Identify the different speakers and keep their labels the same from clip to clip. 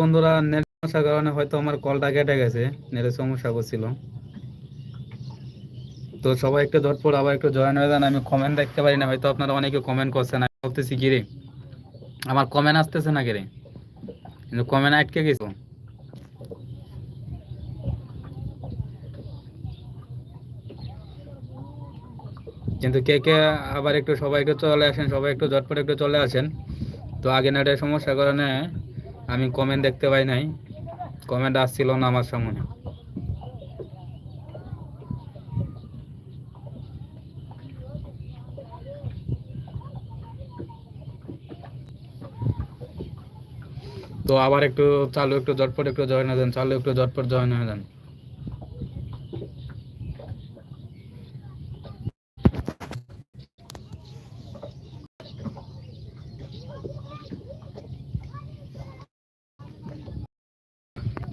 Speaker 1: বন্ধুরা নেট সমস্যার কারণে হয়তো আমার কলটা কেটে গেছে, নেটের সমস্যা করছিল। তো সবাই একটু আবার একটু জয়েন হয়ে যান, আমি কমেন্ট দেখতে পারি না, হয়তো আপনারা অনেকে কমেন্ট করছেন, আমি ভাবতেছি কি রে? আমার কমেন্ট আসতেছে না কিন্তু কমেন্ট আটকে গেছো। কিন্তু কে কে আবার একটু সবাই একটু চলে আসেন, সবাই একটু ঝটপট একটু চলে আসেন। তো আগে নেটের সমস্যার কারণে আমি কমেন্ট দেখতে পাই নাই। কমেন্ট আসছিল না আমার সামনে। তো আবার একটু চালু, একটু জটপট, একটু জয়েন হয়ে যান চালু, একটু জটপট জয়েন হয়ে যান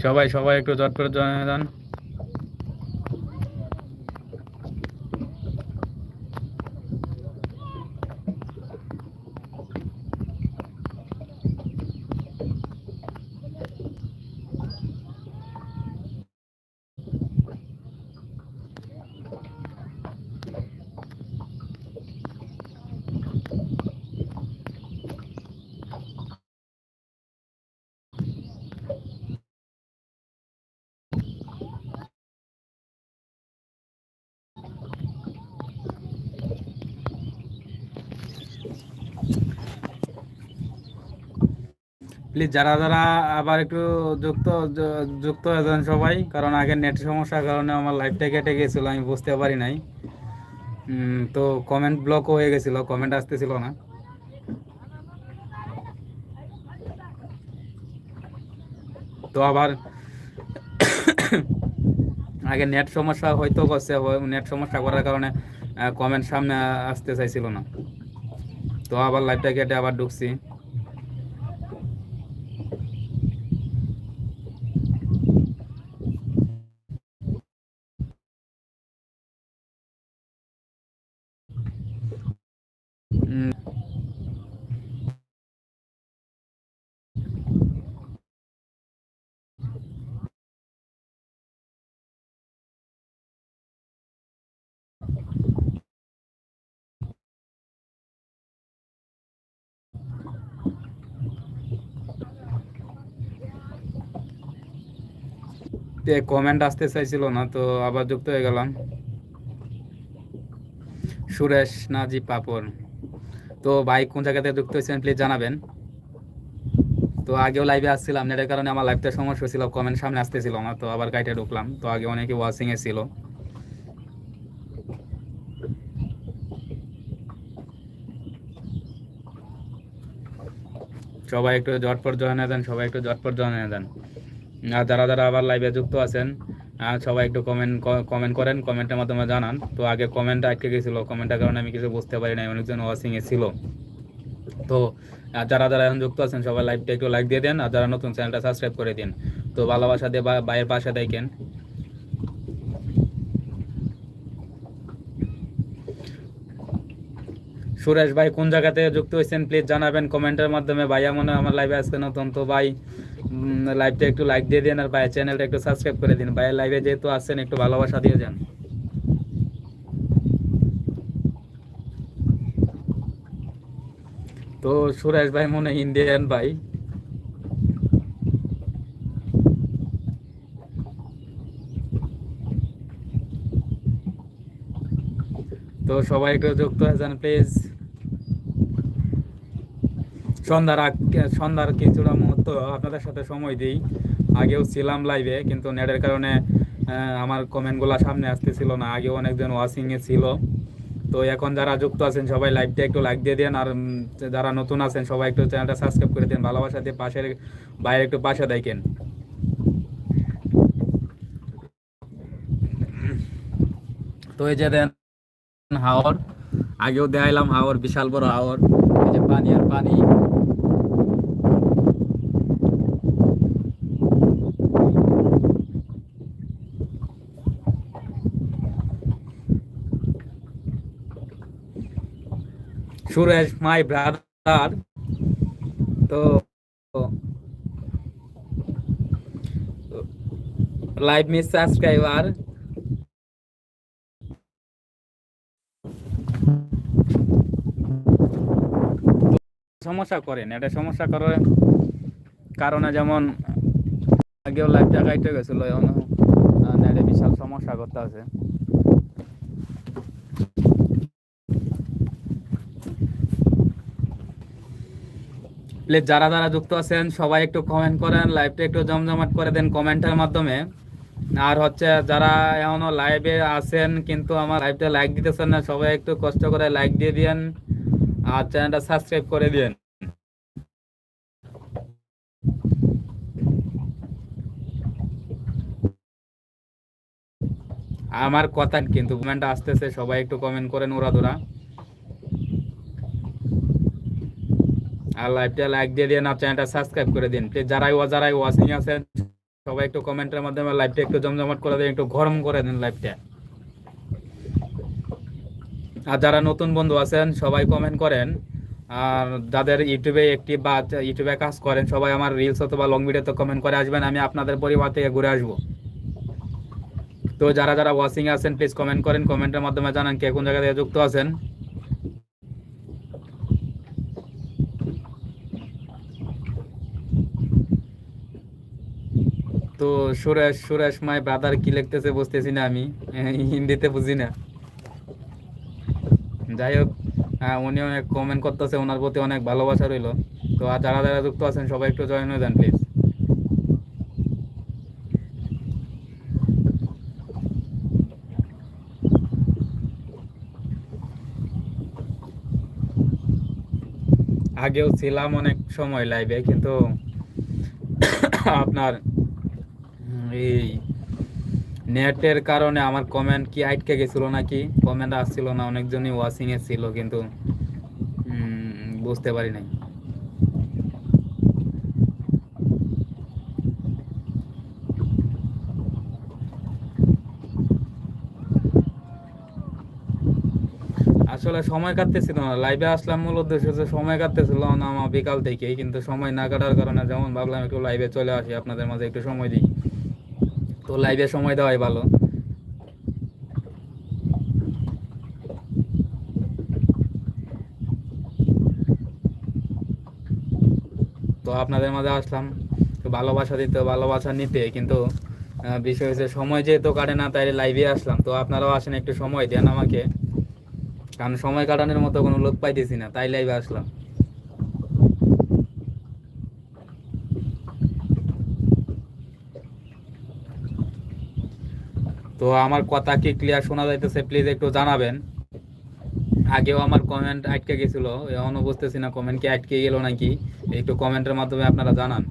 Speaker 1: সবাই সবাই একটু ঝটপট করে হয়ে প্লিজ যারা যারা আবার একটু যুক্ত যুক্ত হয়ে যান সবাই, কারণ আগে নেট সমস্যার কারণে আমার লাইভটা কেটে গেছিল, আমি বুঝতে পারি নাই। তো কমেন্ট ব্লকও হয়ে গেছিল কমেন্ট আসতেছিল না। তো আবার আগে নেট সমস্যা হয়তো করছে নেট সমস্যা করার কারণে কমেন্ট সামনে আসতে চাইছিল না। তো আবার লাইভটা কেটে আবার ঢুকছি। কমেন্ট আসতে চাইছিল না, তো আবার যুক্ত হয়ে গেলাম। সুরেশ নাজি পাপড়। তো ভাই, কোন জায়গাতে যুক্ত হয়েছেন প্লিজ জানাবেন। তো আগেও লাইভে আসছিলাম নেটের কারণে আমার লাইভটা সমস্যা ছিল কমেন্ট সামনে আসতেছিল না, তো আবার গাইটে ঢুকলাম। তো আগে অনেকে ওয়াচিং এ ছিল। সবাই একটু ঝটপট জয়েন হয়ে যান, সবাই একটু হয়ে যান। আর যারা যারা আবার লাইভে যুক্ত আছেন সবাই একটু কমেন্ট কমেন্ট করেন কমেন্টের মাধ্যমে জানান। তো আগে কমেন্ট আটকে গেছিল কমেন্টের কারণে আমি কিছু বুঝতে পারি নাই, অনেকজন ওয়াচিং এ ছিল। তো আর যারা যারা এখন যুক্ত আছেন সবাই লাইভটা একটু লাইক দিয়ে দেন, আর যারা নতুন চ্যানেলটা সাবস্ক্রাইব করে দিন। তো ভালোবাসা দিয়ে বা- ভাইয়ের পাশে দেখেন। সুরেশ ভাই, কোন জায়গাতে যুক্ত হয়েছেন প্লিজ জানাবেন কমেন্টের মাধ্যমে। ভাইয়া মনে আমার লাইভে আজকে নতুন। তো ভাই লাইভটা একটু লাইক দিয়ে দিন আর ভাইয়ের চ্যানেলটা একটু সাবস্ক্রাইব করে দিন। ভাইয়ের লাইভে যেহেতু আসছেন একটু ভালোবাসা দিয়ে যান। তো সুরেশ ভাই মনে ইন্ডিয়ান ভাই। তো সবাই একটু যুক্ত হয়ে যান প্লিজ সন্ধ্যার সন্ধ্যার কিছুটা মুহূর্ত আপনাদের সাথে সময় দিই। আগেও ছিলাম লাইভে কিন্তু নেটের কারণে আমার কমেন্টগুলো সামনে আসতেছিল না। আগেও অনেকজন ওয়াচিং এ ছিল। তো এখন যারা যুক্ত আছেন, সবাই লাইভটা একটু লাইক দিয়ে দেন আর যারা নতুন আছেন, সবাই একটু চ্যানেলটা সাবস্ক্রাইব করে দেন। ভালোবাসা দিয়ে পাশের, বাইরে একটু পাশে দেখেন। তো এই যে দেন, হাওর। আগেও দেখাইলাম হাওর, বিশাল বড় হাওর। এই যে পানি আর পানি। Suresh, my brother. তো, লাইভ মিস সাবস্ক্রাইবার। সমস্যা করেন, এটা সমস্যা করে কারণে যেমন আগেও লাইভটা কাইটে গেছিল বিশাল সমস্যা করতে আছে। প্লিজ, যারা যারা যুক্ত আছেন, সবাই একটু কমেন্ট করেন লাইভটা একটু জমজমাট করে দেন কমেন্টের মাধ্যমে। আর হচ্ছে, যারা এখনও লাইভে আছেন, কিন্তু আমার লাইভটা লাইক দিতেছেন না, সবাই একটু কষ্ট করে লাইক দিয়ে দিয়েন। আর চ্যানেলটা সাবস্ক্রাইব করে দিয়েন। আমার কথা কিন্তু কমেন্ট আসতেছে, সবাই একটু কমেন্ট করেন ওরা ধরা আর লাইভটা লাইক দিয়ে দিন আর চ্যানেলটা সাবস্ক্রাইব করে দিন। প্লিজ যারাই যারাই ওয়াচিং আছেন, সবাই একটু কমেন্টের মাধ্যমে লাইভটা একটু জমজমাট করে দিন, একটু গরম করে দিন লাইভটা আর যারা নতুন বন্ধু আছেন, সবাই কমেন্ট করেন। আর যাদের ইউটিউবে একটি বা ইউটিউবে কাজ করেন, সবাই আমার রিলস অথবা লং ভিডিওতে কমেন্ট করে আসবেন, আমি আপনাদের পরিবার থেকে ঘুরে আসব। তো যারা যারা ওয়াচিং আছেন প্লিজ কমেন্ট করেন কমেন্টের মাধ্যমে জানান কে কোন জায়গা থেকে যুক্ত আছেন। তো সুরেশ সুরেশ মাই ব্রাদার কি লিখতেছে বুঝতেছি না আমি, হিন্দিতে বুঝি না। যাই হোক আহ, উনি অনেক কমেন্ট করতেছে ওনার প্রতি অনেক ভালোবাসা রইল। তো আর যারা যারা যুক্ত আছেন সবাই একটু জয়েন হয়ে যান প্লিজ আগেও ছিলাম অনেক সময় লাইভে কিন্তু আপনার এই নেটের কারণে আমার কমেন্ট কি আটকে গেছিল নাকি? কমেন্ট আসছিল না, অনেকজনই ওয়াচিং এ ছিল কিন্তু বুঝতে পারি নাই। আসলে সময় কাটতেছিল না। লাইভে আসলাম, মূল উদ্দেশ্য হচ্ছে সময় কাটতেছিল না আমার বিকাল থেকেই, কিন্তু সময় না কাটার কারণে যেমন ভাবলাম একটু লাইভে চলে আসি, আপনাদের মাঝে একটু সময় দিই। তো লাইভে সময় দেওয়াই ভালো। তো আপনাদের মাঝে আসলাম, ভালোবাসা দিতে, ভালোবাসা নিতে, কিন্তু বিষয় হচ্ছে সময় যেহেতু কাটে না, তাই লাইভে আসলাম। তো আপনারাও আসেন, একটু সময় দেন আমাকে। কারণ সময় কাটানোর মতো কোনো লোক পাইতেছি না, তাই লাইভে আসলাম। তো আমার কথা কি ক্লিয়ার শোনা যাইতেছে প্লিজ একটু জানাবেন। আগেও আমার কমেন্ট আটকে গেছিল এখনও বুঝতেছি না কমেন্ট কি আটকে গেল নাকি, একটু কমেন্টের মাধ্যমে আপনারা জানান।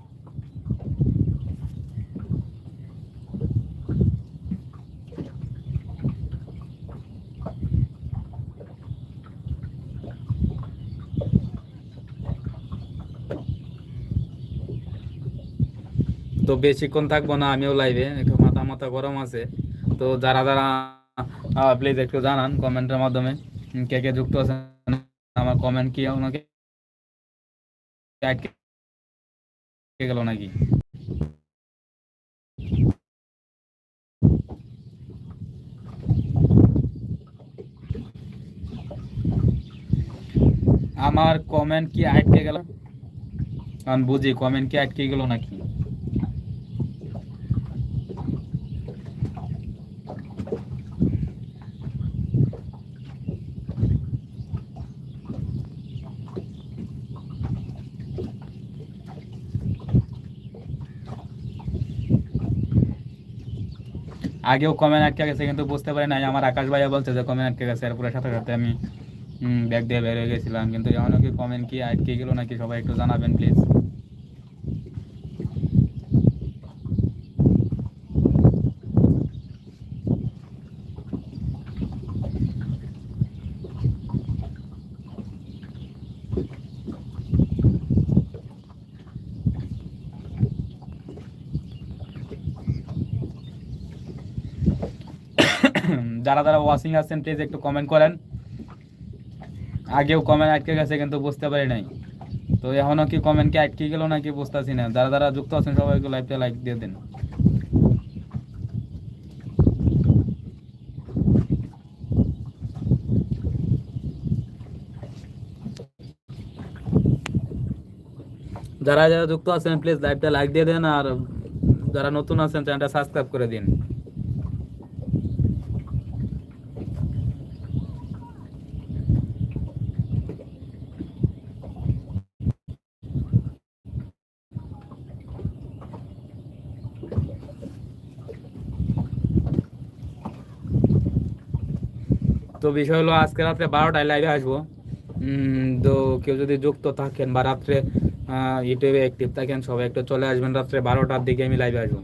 Speaker 1: তো বেশিক্ষণ থাকব না, আমিও লাইভে একটু মাথা মাথা গরম আছে। তো যারা যারা প্লিজ একটু জানান কমেন্টের মাধ্যমে কে কে যুক্ত আছেন, আমার কমেন্ট কি ওনাকে গেল নাকি? আমার কমেন্ট কি আটকে গেল? আমি বুঝি কমেন্ট কি আটকে গেল নাকি? আগেও কমেন্ট আটকে গেছে, কিন্তু বুঝতে পারি নাই। আমার আকাশ ভাইয়া বলছে যে কমেন্ট আটকে গেছে। এরপরে সাথে সাথে আমি ব্যাগ দিয়ে বের হয়ে গেছিলাম। কিন্তু এখনও কি কমেন্ট কি আটকে গেলো নাকি সবাই একটু জানাবেন প্লিজ যারা যারা ওয়াচিং আছেন প্লিজ একটু কমেন্ট করেন আগেও কমেন্ট আটকে গেছে কিন্তু বুঝতে পারি নাই তো এখনও কি কমেন্ট কি আটকে গেল নাকি বুঝতেছি না যারা যারা যুক্ত আছেন সবাইকে লাইভটা লাইক দিয়ে দিন যারা যারা যুক্ত আছেন প্লিজ লাইভটা লাইক দিয়ে দেন আর যারা নতুন আছেন চ্যানেলটা সাবস্ক্রাইব করে দিন তো বিষয় হলো আজকে রাত্রে বারোটায় লাইভে আসব। তো কেউ যদি যুক্ত থাকেন বা রাত্রে ইউটিউবে অ্যাক্টিভ থাকেন, সবাই একটু চলে আসবেন রাত্রে বারোটার দিকে, আমি লাইভে আসব।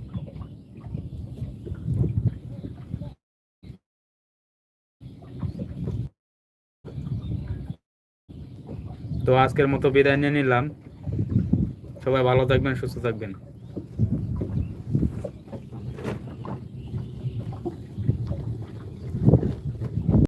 Speaker 1: তো আজকের মতো বিদায় নিয়ে নিলাম। সবাই ভালো থাকবেন, সুস্থ থাকবেন।